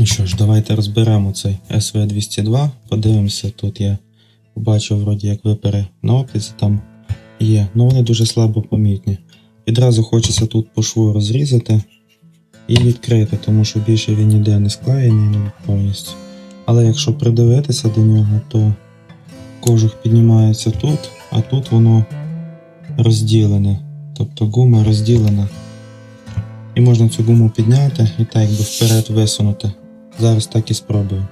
Ну що ж, давайте розберемо цей SV202. Подивимося, тут я побачив вроді як випери на оптиці там є, але вони дуже слабо помітні. Відразу хочеться тут по шву розрізати і відкрити, тому що більше він ніде не склеєний ну, повністю. Але якщо придивитися до нього, то кожух піднімається тут, а тут воно розділене. Тобто гума розділена. І можна цю гуму підняти і так якби вперед висунути. Зараз так і спробую.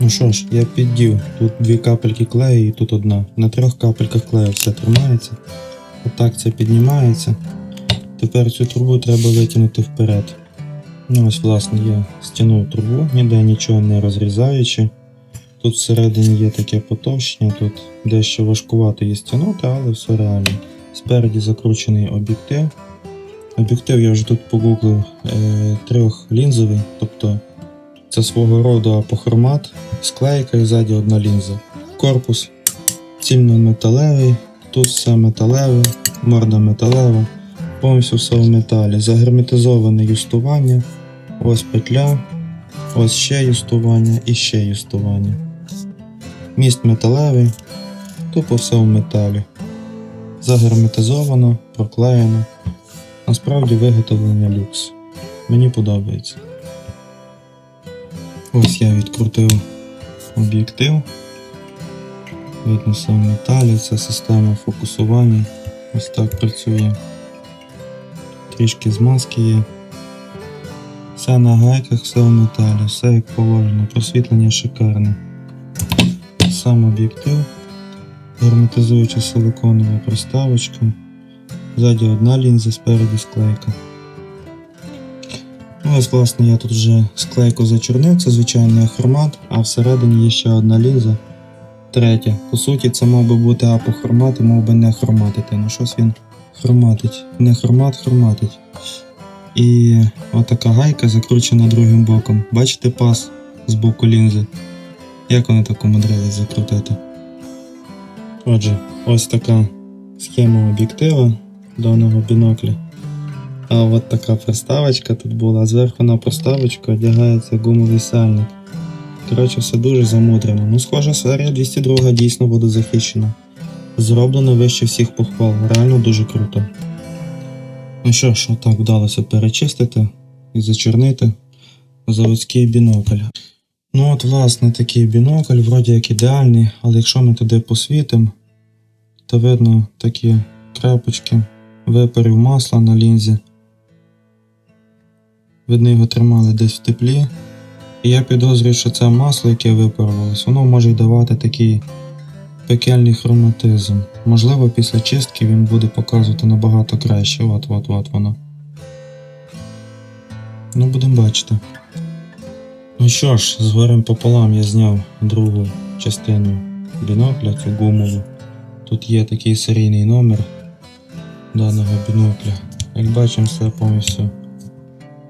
Ну що ж, я піддів. Тут дві капельки клею і тут одна. На трьох капельках клею все тримається. Отак це піднімається. Тепер цю трубу треба витягнути вперед. Ну ось, власне, я стягнув трубу, ніде нічого не розрізаючи. Тут всередині є таке потовщення, тут дещо важкувато є стягнути, але все реально. Спереді закручений об'єктив. Об'єктив я вже тут погуглив е, трьохлінзовий, тобто це свого роду апохромат, склейка і ззаді одна лінза. Корпус цільно-металевий, тут все металеве, морда металева, повністю все в металі. Загерметизоване юстування, ось петля, ось ще юстування і ще юстування. Міст металевий, тупо все в металі. Загерметизовано, проклеєно. Насправді виготовлення люкс. Мені подобається. Ось я відкрутив об'єктив. Видно в металі, це система фокусування. Ось так працює. Трішки змазки є. Все на гайках, все в металі, все як положено, просвітлення шикарне. Сам об'єктив, герметизуюча силиконова проставочка. Ззаді одна лінза, спереді склейка. Ось, власне, я тут вже склейку зачорнив, це звичайний ахромат, а всередині є ще одна лінза. Третя. По суті, це мав би бути апохромат і мав би не хроматити. Ну щось він хроматить. Не хромат, хроматить. І отака гайка закручена другим боком. Бачите пас з боку лінзи? Як вони так умудрились закрутити? Отже, ось така схема об'єктива даного бінокля. А от така проставочка тут була. Зверху на проставочку одягається гумовий сальник. Коротше, все дуже замудрено. Ну, схоже, серія 202 дійсно буде захищена. Зроблено вище всіх похвал. Реально дуже круто. Ну що ж, отак вдалося перечистити і зачорнити заводський бінокль. Ну от, власне, такий бінокль, вроді як ідеальний, але якщо ми туди посвітимо, то видно такі крапочки випарів масла на лінзі. Видно, його тримали десь в теплі. І я підозрюю, що це масло, яке випарувалось, воно може давати такий пекельний хроматизм. Можливо, після чистки він буде показувати набагато краще. От, от, от воно. Ну, будемо бачити. Ну що ж, з горем пополам я зняв другу частину бінокля, цю гумову. Тут є такий серійний номер даного бінокля. Як бачимо, все повністю.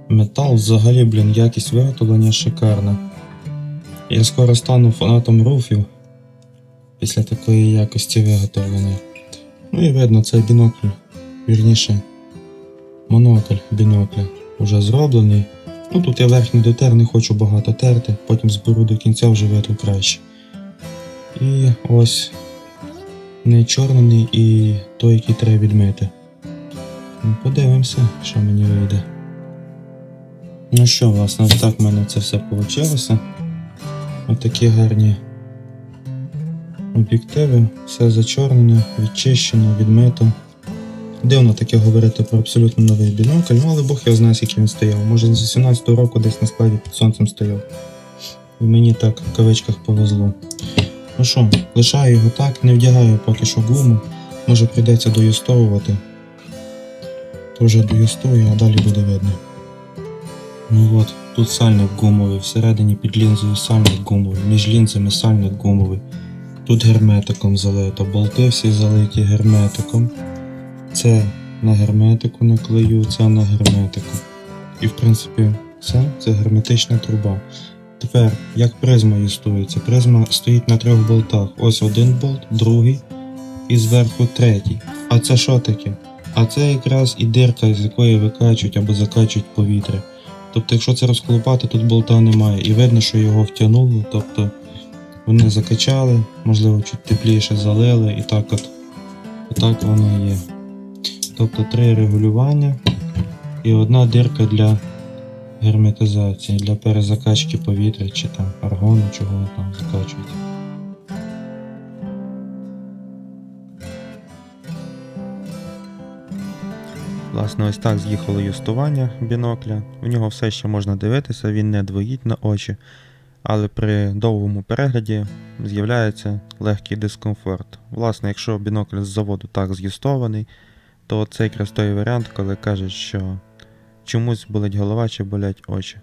Метал взагалі, блін, якість виготовлення шикарна. Я скоро стану фанатом руфів після такої якості виготовлення. Ну і видно, цей бінокль, вірніше, монокль бінокля вже зроблений. Ну тут я верхній дотер, не хочу багато терти, потім зберу до кінця вже витру краще. І ось не чорний і той, який треба відмити. Ну, подивимося, що мені вийде. Ну що, власне, ось так в мене це все вийшло. Ось такі гарні об'єктиви, все зачорнено, відчищено, відмито. Дивно таке говорити про абсолютно новий бінокль, ну але Бог його знає, скільки він стояв. Може з 18-го року десь на складі під сонцем стояв. І мені так в кавичках повезло. Ну що, лишаю його так, не вдягаю поки що гуму. Може прийдеться доюстовувати. То вже доюстую, а далі буде видно. Ну от, тут сальник гумовий, всередині під лінзою сальник гумовий, між лінзами сальник гумовий. Тут герметиком залито, болти всі залиті герметиком. Це на герметику наклею, це на герметику. І в принципі все, це герметична труба. Тепер, як призма юстується? Призма стоїть на трьох болтах. Ось один болт, другий і зверху третій. А це що таке? А це якраз і дирка, з якої викачують або закачують повітря. Тобто, якщо це розколупати, тут болта немає. І видно, що його втягнуло. Тобто вони закачали, можливо, чуть тепліше залили, і так от, так воно є. Тобто три регулювання і одна дирка для герметизації, для перезакачки повітря чи там аргону, чого там закачують. Власне, ось так з'їхало юстування бінокля. В нього все ще можна дивитися, він не двоїть на очі, але при довгому перегляді з'являється легкий дискомфорт. Власне, якщо бінокль з заводу так з'юстований, то це якраз той варіант, коли кажуть, що чомусь болить голова чи болять очі.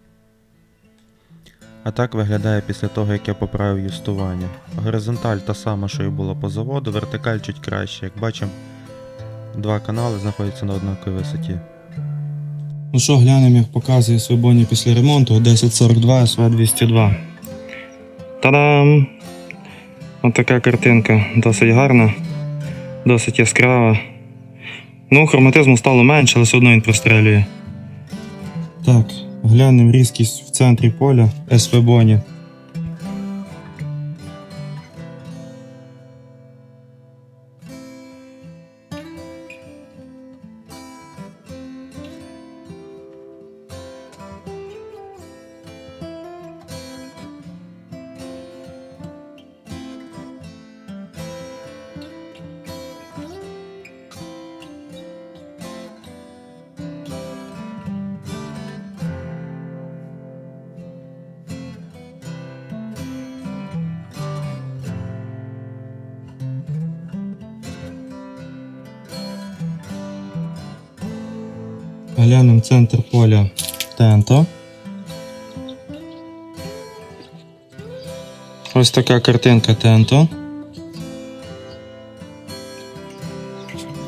А так виглядає після того, як я поправив юстування. Горизонталь та сама, що і було по заводу, вертикаль чуть краще. Як бачимо, два канали знаходяться на однаковій висоті. Ну що, глянемо, як показує Свобоні після ремонту 1042 СВ202. Та-дам! Ось така картинка досить гарна, досить яскрава. Ну, хроматизму стало менше, але все одно він прострелює. Так, глянемо різкість в центрі поля СВ Боні. Глянемо центр поля Тенто. Ось така картинка Тенто.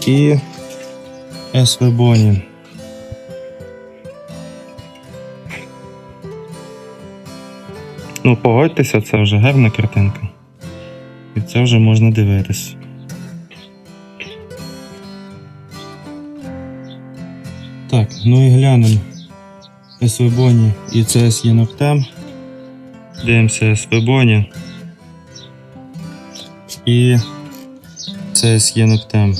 І Боні. Ну, погодьтеся, це вже гарна картинка. І це вже можна дивитись. Так, ну і глянемо СВ-боні і ЦС Єноптем. Дивимося СВ-боні і ЦС Єноптем.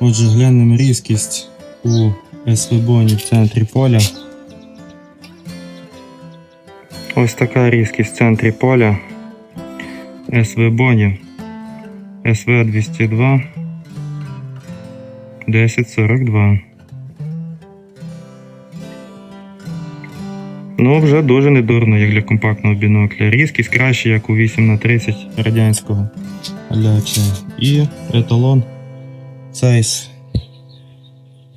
Отже, глянемо різкість у СВ-боні в центрі поля. Ось така різкість в центрі поля. СВ Боні. СВ 202 1042. Ну, вже дуже недурно, як для компактного бінокля. Різкість краще, як у 8х30 радянського Аляче. І еталон Цейс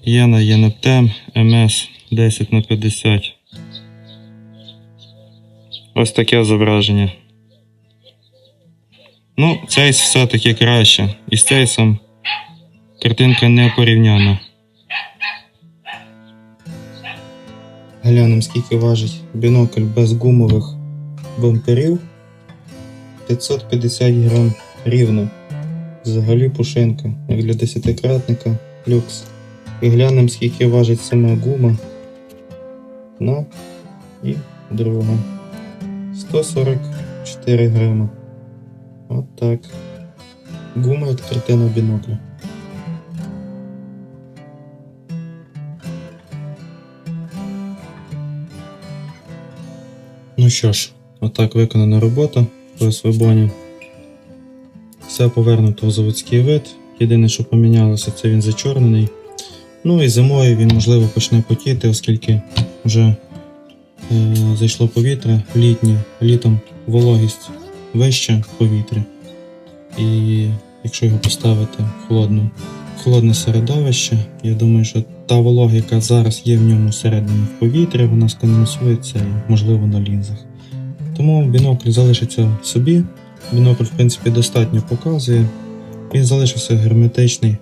Єна Єнептем МС 10 на 50 Ось таке зображення. Ну, цейс все-таки краще. І з цейсом картинка не порівняна. Глянемо, скільки важить бінокль без гумових бамперів. 550 грам рівно. Взагалі пушинка, як для десятикратника люкс. І глянемо, скільки важить сама гума. Ну, і друга. 144 грама. От так. Гума як третина бінокля. Ну що ж, отак виконана робота по свобоні. Все повернуто у заводський вид. Єдине, що помінялося, це він зачорнений. Ну і зимою він, можливо, почне потіти, оскільки вже е, зайшло повітря літнє, літом вологість вище повітря. І якщо його поставити в холодну, в холодне середовище, я думаю, що та волога, яка зараз є в ньому всередині в повітрі, вона сконденсується і, можливо, на лінзах. Тому бінокль залишиться собі. Бінокль, в принципі, достатньо показує. Він залишився герметичний,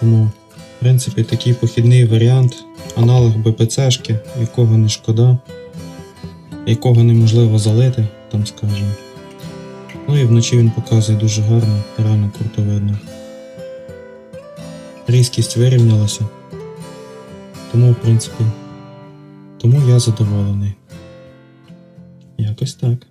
тому, в принципі, такий похідний варіант, аналог БПЦшки, якого не шкода, якого неможливо залити, там скажемо. Ну і вночі він показує дуже гарно, реально круто видно. різкість вирівнялася. Тому, в принципі, тому я задоволений. Якось так.